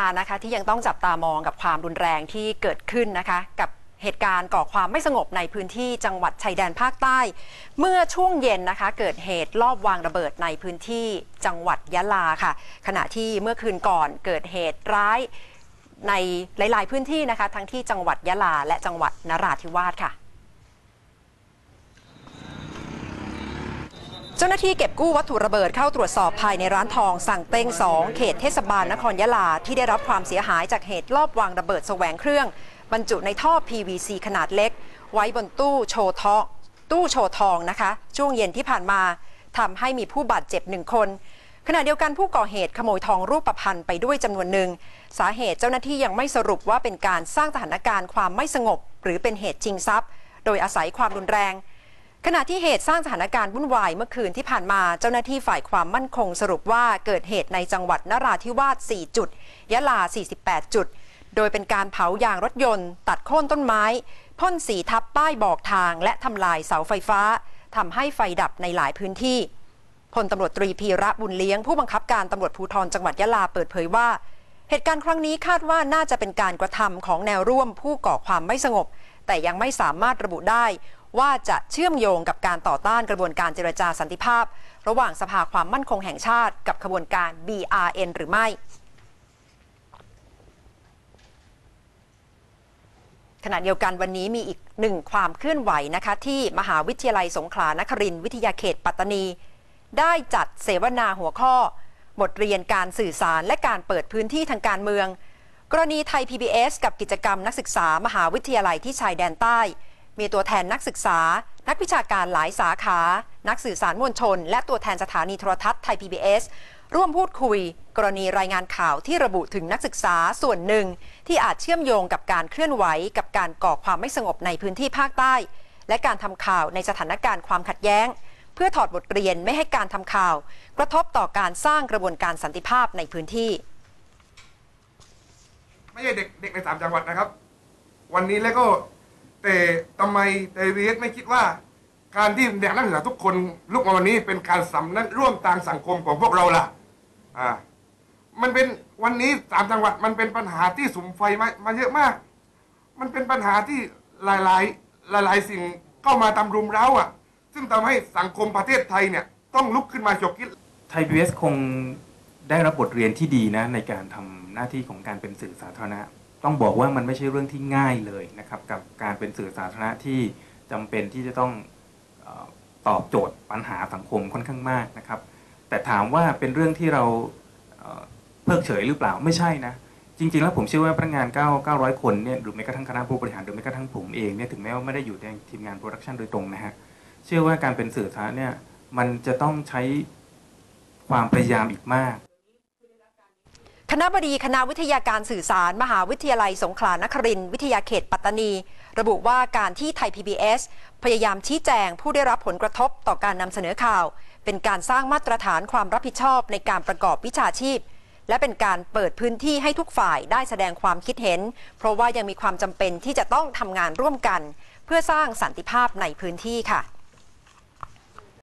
การณ์นะคะที่ยังต้องจับตามองกับความรุนแรงที่เกิดขึ้นนะคะ กับเหตุการณ์ก่อความไม่สงบในพื้นที่จังหวัดชายแดนภาคใต้ เมื่อช่วงเย็นนะคะ เกิดเหตุลอบวางระเบิดในพื้นที่จังหวัดยะลาค่ะ ขณะที่เมื่อคืนก่อนเกิดเหตุร้ายในหลาย ๆ พื้นที่นะคะ ทั้งที่จังหวัดยะลาและจังหวัดนราธิวาสค่ะ เจ้าหน้าที่เก็บกู้วัตถุระเบิดเข้าตรวจสอบภายในร้านทองสั่งเต้ง2เขตเทศบาลนครยะลา ที่ได้รับความเสียหายจากเหตุลอบวางระเบิดแสวงเครื่อง บรรจุในท่อ PVC ขนาดเล็ก ไว้บนตู้โชว์ทองตู้โชว์ทองนะคะ ช่วงเย็นที่ผ่านมาทำให้มีผู้บาดเจ็บหนึ่งคนขณะเดียวกันผู้ก่อเหตุขโมยทองรูปพรรณไปด้วยจำนวนหนึ่ง สาเหตุเจ้าหน้าที่ยังไม่สรุปว่าเป็นการสร้างสถานการณ์ความไม่สงบ หรือเป็นเหตุชิงทรัพย์ โดยอาศัยความรุนแรง ขณะที่เหตุสร้างสถานการณ์วุ่นวายเมื่อคืนที่ผ่านมาเจ้าหน้าที่ฝ่ายความมั่นคงสรุปว่าเกิดเหตุในจังหวัดนราธิวาส 4 จุด ยะลา 48 จุด โดยเป็นการเผายางรถยนต์ ตัดโค่นต้นไม้ พ่นสีทับป้ายบอกทาง และทำลายเสาไฟฟ้าทำให้ไฟดับในหลายพื้นที่พลตำรวจตรีพีระบุญเลี้ยงผู้บังคับการตำรวจภูธรจังหวัดยะลาเปิดเผยว่า เหตุการณ์ครั้งนี้คาดว่าน่าจะเป็นการกระทำของแนวร่วมผู้ก่อความไม่สงบ แต่ยังไม่สามารถระบุได้ ว่าจะเชื่อมโยงกับการต่อต้านกระบวนการเจรจาสันติภาพ ระหว่างสภาความมั่นคงแห่งชาติกับขบวนการ BRN หรือไม่ ขณะเดียวกันวันนี้มีอีกหนึ่งความเคลื่อนไหวนะคะที่มหาวิทยาลัยสงขลานครินทร์วิทยาเขตปัตตานี ได้จัดเสวนาหัวข้อ บทเรียนการสื่อสารและการเปิดพื้นที่ทางการเมือง กรณีไทย PBS กับกิจกรรมนักศึกษามหาวิทยาลัยที่ชายแดนใต้ มีตัวแทนนักศึกษา นักวิชาการหลายสาขา นักสื่อสารมวลชน และตัวแทนสถานีโทรทัศน์ไทย PBS ร่วมพูดคุย กรณีรายงานข่าวที่ระบุถึงนักศึกษาส่วนหนึ่ง ที่อาจเชื่อมโยงกับการเคลื่อนไหว กับการก่อความไม่สงบในพื้นที่ภาคใต้ และการทำข่าวในสถานการณ์ความขัดแย้ง เพื่อถอดบทเรียนไม่ให้การทำข่าว กระทบต่อการสร้างกระบวนการสันติภาพในพื้นที่ ไม่ใช่เด็กเด็กในสามจังหวัดนะครับ วันนี้แล้วก็ แต่ทำไมไทยวีเอสไม่คิดว่า การที่เด็กนักศึกษาทุกคนลุกมาวันนี้เป็นการสำนักร่วมทางสังคมของพวกเราล่ะอ่ามันเป็นวันนี้สามจังหวัดมันเป็นปัญหาที่สุมไฟมามาเยอะมาก มันเป็นปัญหาที่หลายหลายหลายหลายสิ่งเข้ามาตำรุมเร้าอะ ซึ่งทำให้สังคมประเทศไทยเนี่ยต้องลุกขึ้นมาฉกคิดไทยพีบีคงได้รับบทเรียนที่ดีนะในการทำหน้าที่ของการเป็นสื่อสาธารณะ ต้องบอกว่ามันไม่ใช่เรื่องที่ง่ายเลยนะครับ กับการเป็นสื่อสาธารณะที่จำเป็นที่จะต้องออตอบโจทย์ปัญหาสังคมค่อนข้างมากนะครับ แต่ถามว่าเป็นเรื่องที่เราเอ่อเพิกเฉยหรือเปล่าไม่ใช่นะจริงๆแล้วผมเชื่อว่าพนักงาน9 900 คนเนี่ยหรือแม้กระทั่งคณะผู้บริหารหรือแม้กระทั่งผมเองเนี่ยถึงแม้ว่าไม่ได้อยู่ในทีมงานโปรดักชันโดยตรงนะฮะเชื่อว่าการเป็นสื่อสาธารณะเนี่ยมันจะต้องใช้ความพยายามอีกมาก คณะบดีคณะวิทยาการสื่อสาร มหาวิทยาลัยสงขลานครินทร์วิทยาเขตปัตตานี ระบุว่าการที่ไทย PBS พยายามชี้แจงผู้ได้รับผลกระทบต่อการนำเสนอข่าว เป็นการสร้างมาตรฐานความรับผิดชอบในการประกอบวิชาชีพ และเป็นการเปิดพื้นที่ให้ทุกฝ่ายได้แสดงความคิดเห็น เพราะว่ายังมีความจำเป็นที่จะต้องทำงานร่วมกัน เพื่อสร้างสันติภาพในพื้นที่ค่ะ